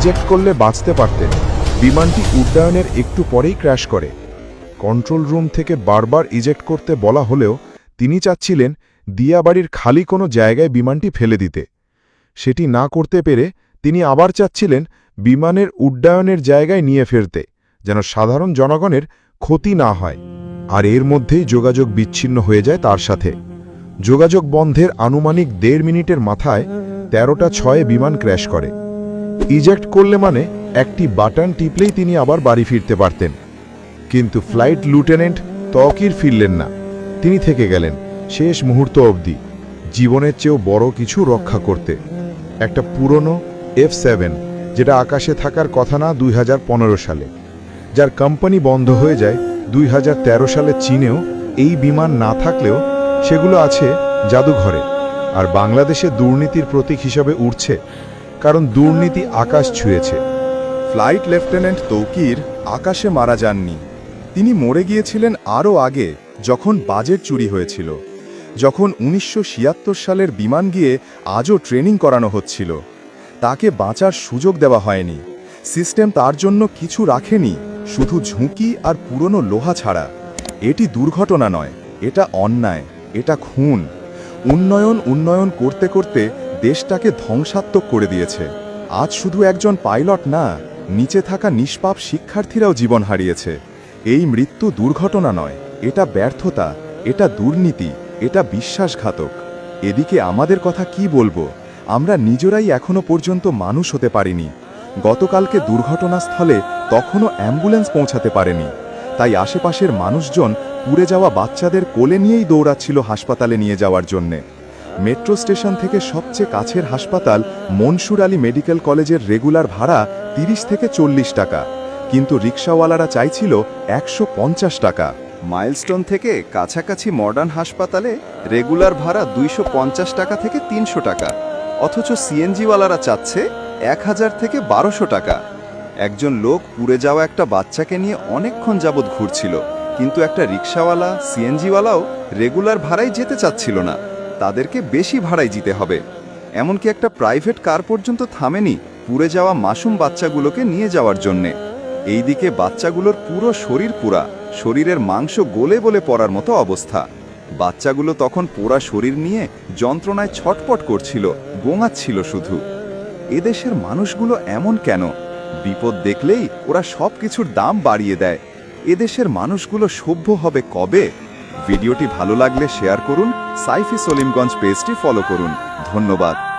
Eject করলে বাঁচতে পারতেন। বিমানটি উড্ডয়নের একটু পরেই ক্র্যাশ করে। কন্ট্রোল রুম থেকে বারবার ইজেক্ট করতে বলা হলেও তিনি চাচ্ছিলেন দিয়াবাড়ির খালি কোনো জায়গায় বিমানটি ফেলে দিতে। সেটি না করতে পেরে তিনি আবার চাচ্ছিলেন বিমানের উড্ডয়নের জায়গায় নিয়ে ফেরতে, যেন সাধারণ জনগণের ক্ষতি না হয়। আর এর মধ্যেই যোগাযোগ বিচ্ছিন্ন হয়ে যায় তার সাথে। যোগাযোগ বন্ধের আনুমানিক দেড় মিনিটের মাথায় তেরোটা ছয়ে বিমান ক্র্যাশ করে। ইজেক্ট করলে মানে একটি বাটন টিপলেই তিনি আবার বাড়ি ফিরতে পারতেন। কিন্তু ফ্লাইট লুটেন্যান্ট তকির ফিরলেন না। তিনি থেকে গেলেন, শেষ মুহূর্ত অবধি, জীবনের চেয়েও বড় কিছু রক্ষা করতে। একটা পুরনো এফ সেভেন যেটা আকাশে থাকার কথা না দুই হাজার পনেরো সালে, যার কোম্পানি বন্ধ হয়ে যায় দুই হাজার তেরো সালে চীনেও এই বিমান না থাকলেও সেগুলো আছে জাদুঘরে, আর বাংলাদেশে দুর্নীতির প্রতীক হিসাবে উঠছে কারণ দুর্নীতি আকাশ ছুঁয়েছে। ফ্লাইট লেফটেন্যান্ট তৌকির আকাশে মারা যাননি। তিনি মরে গিয়েছিলেন আরও আগে, যখন বাজেট চুরি হয়েছিল। যখন উনিশশো সালের বিমান গিয়ে আজও ট্রেনিং করানো হচ্ছিল। তাকে বাঁচার সুযোগ দেওয়া হয়নি। সিস্টেম তার জন্য কিছু রাখেনি, শুধু ঝুঁকি আর পুরনো লোহা ছাড়া। এটি দুর্ঘটনা নয়, এটা অন্যায়, এটা খুন। উন্নয়ন উন্নয়ন করতে করতে দেশটাকে ধ্বংসাত্মক করে দিয়েছে। আজ শুধু একজন পাইলট না, নিচে থাকা নিষ্পাপ শিক্ষার্থীরাও জীবন হারিয়েছে। এই মৃত্যু দুর্ঘটনা নয়, এটা ব্যর্থতা, এটা দুর্নীতি, এটা বিশ্বাসঘাতক। এদিকে আমাদের কথা কি বলব? আমরা নিজেরাই এখনও পর্যন্ত মানুষ হতে পারিনি। গতকালকে দুর্ঘটনাস্থলে তখনও অ্যাম্বুলেন্স পৌঁছাতে পারেনি। তাই আশেপাশের মানুষজন পুড়ে যাওয়া বাচ্চাদের কোলে নিয়েই দৌড়াচ্ছিল হাসপাতালে নিয়ে যাওয়ার জন্যে। মেট্রো স্টেশন থেকে সবচেয়ে কাছের হাসপাতাল মনসুর আলী মেডিকেল কলেজের রেগুলার ভাড়া তিরিশ থেকে চল্লিশ টাকা। কিন্তু রিক্সাওয়ালারা চাইছিল একশো পঞ্চাশ টাকা। মাইলস্টোন থেকে কাছাকাছি মডার্ন হাসপাতালে রেগুলার ভাড়া দুইশো পঞ্চাশ টাকা থেকে তিনশো টাকা। অথচ সিএনজিওয়ালারা চাচ্ছে এক হাজার থেকে বারোশো টাকা। একজন লোক পুড়ে যাওয়া একটা বাচ্চাকে নিয়ে অনেকক্ষণ যাবৎ ঘুরছিল। কিন্তু একটা রিক্সাওয়ালা, সিএনজিওয়ালাও রেগুলার ভাড়ায় যেতে চাচ্ছিল না। তাদেরকে বেশি ভাড়ায় জিতে হবে। এমনকি একটা প্রাইভেট কার পর্যন্ত থামেনি পুড়ে যাওয়া মাসুম বাচ্চাগুলোকে নিয়ে যাওয়ার জন্যে। এইদিকে বাচ্চাগুলোর পুরো শরীর পুরা শরীরের মাংস গলে বলে পড়ার মতো অবস্থা। বাচ্চাগুলো তখন পোড়া শরীর নিয়ে যন্ত্রণায় ছটপট করছিল, গোঙাচ্ছিল শুধু। এদেশের মানুষগুলো এমন কেন? বিপদ দেখলেই ওরা সব কিছুর দাম বাড়িয়ে দেয়। এদেশের মানুষগুলো সভ্য হবে কবে? ভিডিওটি ভালো লাগলে শেয়ার করুন সাইফি সলিমগঞ্জ পেজটি ফলো করুন। ধন্যবাদ।